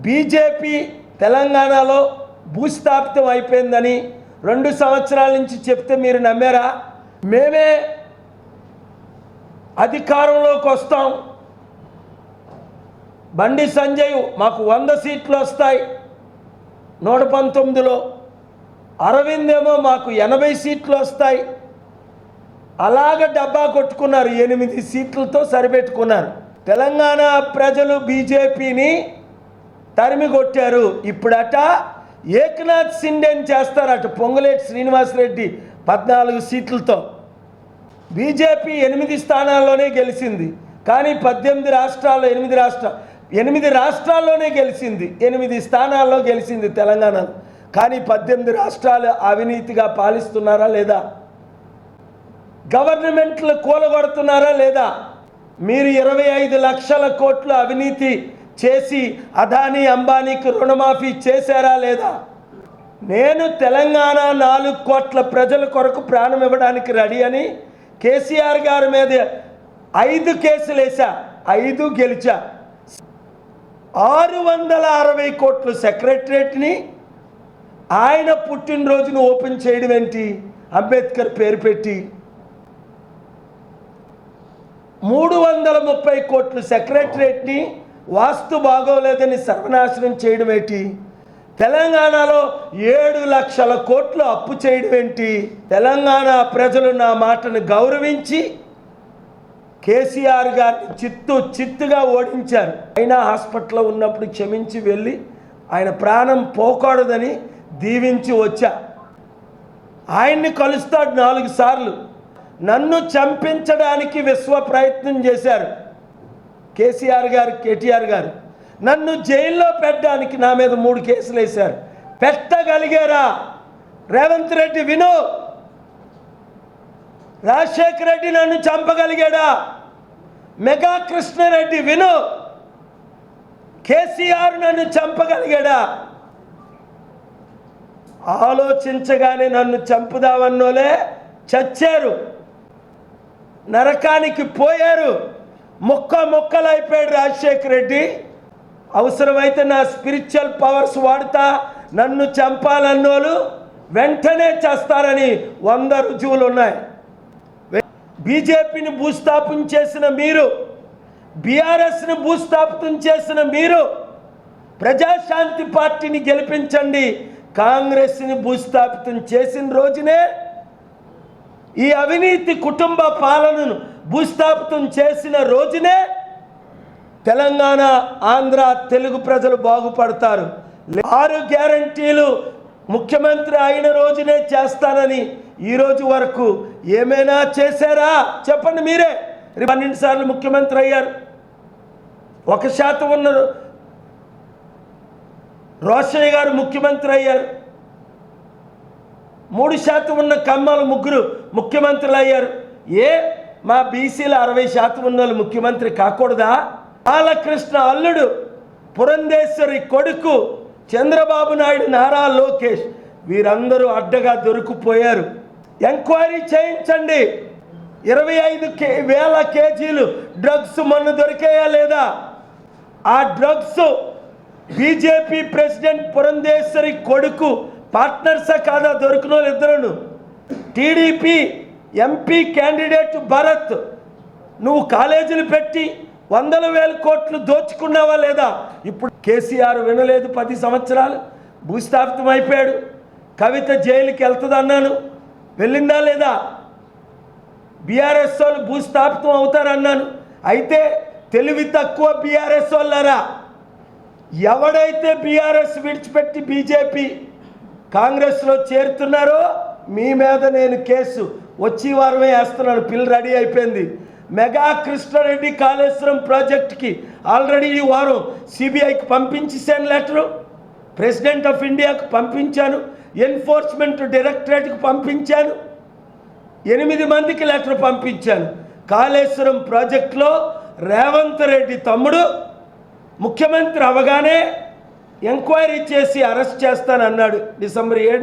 BJP తెలంగాణలో భూస్థాపితం అయిపోయిందని రెండు సంవత్సరాల నుంచి చెప్తే మీరు నమ్మారా? మేమే అధికారంలోకి వస్తాం. బండి సంజయ్ మాకు వంద సీట్లు వస్తాయి. నూట పంతొమ్మిదిలో. అరవింద్ ఏమో మాకు ఎనభై సీట్లు వస్తాయి. అలాగ డబ్బా కొట్టుకున్నారు. ఎనిమిది సీట్లతో సరిపెట్టుకున్నారు. తెలంగాణ ప్రజలు బీజేపీని తరిమి కొట్టారు. ఇప్పుడట ఏకనాథ్ సిండేని చేస్తారట పొంగులేటి శ్రీనివాసరెడ్డి పద్నాలుగు సీట్లతో. బీజేపీ ఎనిమిది స్థానాల్లోనే గెలిచింది. కానీ పద్దెనిమిది రాష్ట్రాల్లో ఎనిమిది రాష్ట్ర ఎనిమిది రాష్ట్రాల్లోనే గెలిచింది. ఎనిమిది స్థానాల్లో గెలిచింది తెలంగాణ కానీ పద్దెనిమిది రాష్ట్రాలు అవినీతిగా పాలిస్తున్నారా లేదా? గవర్నమెంట్లు కూలగొడుతున్నారా లేదా? మీరు ఇరవై ఐదు లక్షల కోట్లు అవినీతి చేసి అదానీ అంబానీకి రుణమాఫీ చేశారా లేదా? నేను తెలంగాణ నాలుగు కోట్ల ప్రజల కొరకు ప్రాణం ఇవ్వడానికి రెడీ అని కేసీఆర్ గారి మీద ఐదు కేసులు వేసా ఐదు గెలిచా. ఆరు వందల అరవై కోట్లు సెక్రటరేట్ని ఆయన పుట్టినరోజును ఓపెన్ చేయడం ఏంటి? అంబేద్కర్ పేరు పెట్టి. మూడు వందల ముప్పై కోట్లు సెక్రటరేట్ని వాస్తు బాగోలేదని సర్వనాశనం చేయడం ఏంటి? తెలంగాణలో ఏడు లక్షల కోట్లు అప్పు చేయడం ఏంటి? తెలంగాణ ప్రజలు నా మాటను గౌరవించి కేసీఆర్ గారిని చిత్తు చిత్తుగా ఓడించారు. అయినా హాస్పిటల్లో ఉన్నప్పుడు క్షమించి వెళ్ళి ఆయన ప్రాణం పోకూడదని దీవించి వచ్చా. ఆయన్ని కలుస్తాడు నాలుగు సార్లు. నన్ను చంపించడానికి విశ్వ ప్రయత్నం చేశారు. కేసీఆర్ గారు కేటీఆర్ గారు నన్ను జైల్లో పెట్టడానికి నా మీద మూడు కేసులు వేశారు. పెట్టగలిగారా? రేవంత్ రెడ్డి విను. రాజశేఖర రెడ్డి నన్ను చంపగలిగాడా? మెగా కృష్ణారెడ్డి విను. కేసీఆర్ నన్ను చంపగలిగాడా? ఆలోచించగానే నన్ను చంపుదామన్నోలే చచ్చారు. నరకానికి పోయారు. మొక్క మొక్కలైపోయాడు రాజశేఖర రెడ్డి. అవసరమైతే నా స్పిరిచువల్ పవర్స్ వాడుతా నన్ను చంపాలన్నోళ్ళు వెంటనే చేస్తారని వంద రుజువులు ఉన్నాయి బీజేపీని భూస్థాపన చేసిన మీరు బీఆర్ఎస్ని భూస్థాపితం చేసిన మీరు ప్రజాశాంతి పార్టీని గెలిపించండి. కాంగ్రెస్ని భూస్థాపితం చేసిన రోజునే ఈ అవినీతి కుటుంబ పాలనను భూస్థాపితం చేసిన రోజునే తెలంగాణ ఆంధ్ర తెలుగు ప్రజలు బాగుపడతారు. ఆరు గ్యారంటీలు ముఖ్యమంత్రి అయిన రోజునే చేస్తానని ఈ రోజు వరకు ఏమైనా చేశారా? చెప్పండి మీరే. పన్నెండు సార్లు ముఖ్యమంత్రి అయ్యారు. ఒక శాతం ఉన్న రోషయ్య గారు ముఖ్యమంత్రి అయ్యారు. మూడు శాతం ఉన్న కమ్మలు ముగ్గురు ముఖ్యమంత్రులు అయ్యారు. ఏ? మా బీసీల అరవై శాతం ఉన్న వాళ్ళు ముఖ్యమంత్రి కాకూడదా? బాలకృష్ణ అల్లుడు పురంధేశ్వరి కొడుకు చంద్రబాబు నాయుడు నారా లోకేష్ వీరందరూ అడ్డగా దొరికిపోయారు. ఎంక్వైరీ చేయించండి. ఇరవై ఐదు కే వేల కేజీలు డ్రగ్స్ మొన్న దొరికాయా లేదా? ఆ డ్రగ్స్ బీజేపీ ప్రెసిడెంట్ పురంధేశ్వరి కొడుకు పార్ట్నర్సా కాదా దొరికిన వాళ్ళు ఇద్దరును? టీడీపీ ఎంపీ క్యాండిడేట్ భరత్ నువ్వు కాలేజీలు పెట్టి వందల వేల కోట్లు దోచుకున్నావా లేదా? ఇప్పుడు కేసీఆర్ వినలేదు పది సంవత్సరాలు భూస్థాపితం అయిపోయాడు. కవిత జైలుకి వెళ్తుందన్నాను. వెళ్ళిందా లేదా? బీఆర్ఎస్ వాళ్ళు భూస్థాపితం అవుతారన్నాను. అయితే తెలివి తక్కువ బీఆర్ఎస్ వాళ్ళరా? ఎవడైతే బీఆర్ఎస్ విడిచిపెట్టి బీజేపీ కాంగ్రెస్లో చేరుతున్నారో మీ మీద నేను కేసు. వచ్చి వారమే వేస్తున్నాను. పిల్ల రెడీ అయిపోయింది. మెగా కృష్ణారెడ్డి కాళేశ్వరం ప్రాజెక్ట్కి ఆల్రెడీ ఈ వారం సిబిఐకి పంపించేసాను లెటరు. ప్రెసిడెంట్ ఆఫ్ ఇండియాకు పంపించాను. ఎన్ఫోర్స్మెంట్ డైరెక్టరేట్కి పంపించాను. ఎనిమిది మందికి లెటర్ పంపించాను. కాళేశ్వరం ప్రాజెక్టులో రేవంత్ రెడ్డి తమ్ముడు. ముఖ్యమంత్రి అవగానే ఎంక్వైరీ చేసి అరెస్ట్ చేస్తానన్నాడు డిసెంబర్ ఏడు